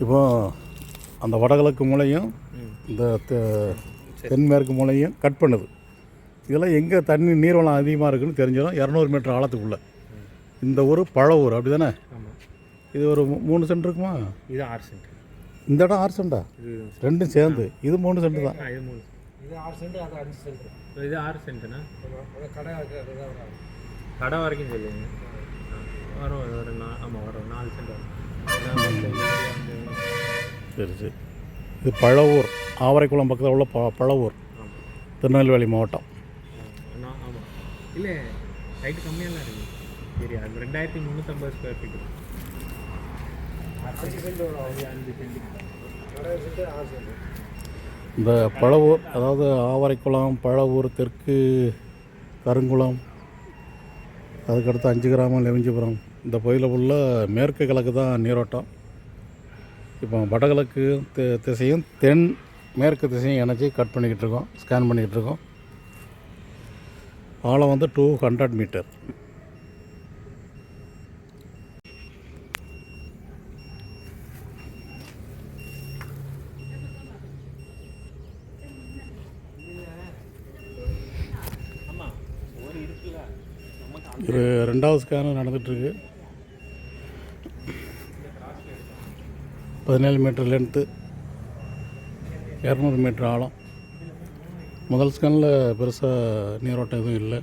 இப்போ அந்த வடகிழக்கு மூலையும் இந்த தென்மேற்கு மூலையும் கட் பண்ணுது. இதெல்லாம் எங்கே தண்ணி நீர்வளம் அதிகமாக இருக்குன்னு தெரிஞ்சிடும் இரநூறு மீட்டர் ஆழத்துக்குள்ளே. இந்த ஊர் பழ ஊர் அப்படி தானே இது ஒரு மூணு சென்ட் இருக்குமா? இது ஆறு சென்ட். இந்த இடம் ஆறு சென்டா? இது ரெண்டும் சேர்ந்து. இது மூணு சென்ட் தான். இது ஆறு சென்ட் அது அஞ்சு சென்ட். இது ஆறு அது கடை வரைக்கும் சொல்லுங்க. வரும் ஒரு ஆமாம் வரும். நாலு சென்ட் வரும் அதான் மொத்தம் இது வந்து- சரி சரி இது பழவூர் ஆவரைக்குளம் பக்கத்தில் உள்ள ப பழவூர் திருநெல்வேலி மாவட்டம். இல்லை ஹைட்டு கம்மியாக இருக்குது சரி அது ரெண்டாயிரத்தி முந்நூற்றம்பது ஸ்கொயர் ஃபீட் இந்த பழவூர் அதாவது ஆவரைக்குளம் பழவூர் தெற்கு கருங்குளம் அதுக்கடுத்து அஞ்சு கிராமம் லெவிஞ்சிபுரம் இந்த பகுதியில் உள்ள மேற்கு கிழக்கு தான் நீரோட்டம். இப்போ வடகிழக்கு தி- திசையும் தென் மேற்கு திசையும் இணைச்சி கட் பண்ணிக்கிட்டு இருக்கோம் ஸ்கேன் பண்ணிக்கிட்டு இருக்கோம் ஆழம் வந்து டூ ஹண்ட்ரட் மீட்டர் இது ரெண்டாவது ஸ்கேனும் நடந்துகிட்ருக்கு பதினேழு மீட்டர் லென்த்து இரநூறு மீட்டர் ஆழம். முதல் ஸ்கேனில் பெருசாக நீரோட்டம் எதுவும் இல்லை.